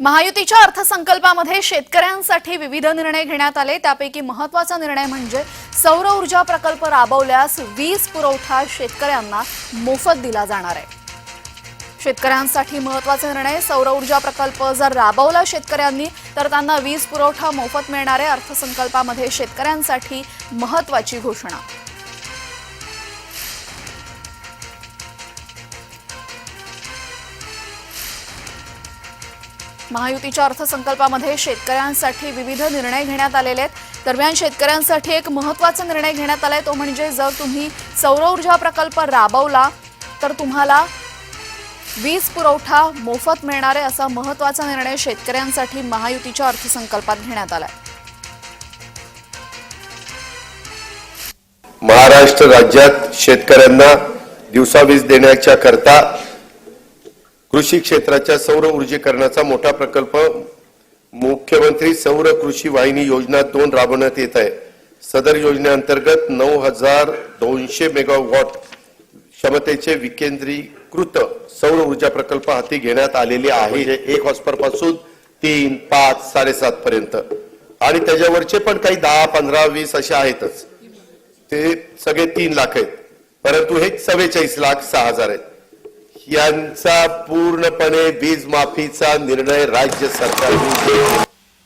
महायुतीच्या अर्थसंकल्पामध्ये शेतकऱ्यांसाठी विविध निर्णय घेण्यात आले. त्यापैकी महत्त्वाचा निर्णय म्हणजे सौर ऊर्जा प्रकल्प राबवल्यास वीज पुरवठा शेतकऱ्यांना मोफत दिला जाणार आहे. शेतकऱ्यांसाठी महत्त्वाचा निर्णय सौर ऊर्जा प्रकल्प जर राबवला शेतकऱ्यांनी तर त्यांना वीज पुरवठा मोफत मिळणार आहे. अर्थसंकल्पामध्ये शेतकऱ्यांसाठी महत्वाची घोषणा. महायुतीच्या अर्थसंकल्पामध्ये शेतकऱ्यांसाठी विविध निर्णय घेण्यात आलेले आहेत. दरम्यान शेतकऱ्यांसाठी एक महत्त्वाचा निर्णय घेण्यात आलाय. तो म्हणजे जर तुम्ही सौर ऊर्जा प्रकल्प राबवला तर तुम्हाला वीज पुरवठा मोफत मिळणार आहे असा महत्त्वाचा निर्णय शेतकऱ्यांसाठी महायुतीच्या अर्थसंकल्पात घेण्यात आलाय. महाराष्ट्र राज्यात शेतकऱ्यांना दिवसा वीज देण्याच्या करता कृषी क्षेत्राच्या सौर ऊर्जीकरणाचा मोठा प्रकल्प मुख्यमंत्री सौर कृषी वाहिनी योजना दोन राबवण्यात येत आहे. सदर योजनेअंतर्गत नऊ हजार दोनशे मेगावॉट क्षमतेचे विकेंद्रीकृत सौर ऊर्जा प्रकल्प हाती घेण्यात आलेले आहे. म्हणजे एक हॉस्परपासून तीन पाच साडेसात पर्यंत. आणि त्याच्यावरचे पण काही दहा पंधरा वीस असे आहेतच. ते सगळे तीन लाख आहेत. परंतु हे चव्वेचाळीस लाख सहा हजार आहेत. यांचा पूर्णपणे वीज माफीचा निर्णय राज्य सरकारने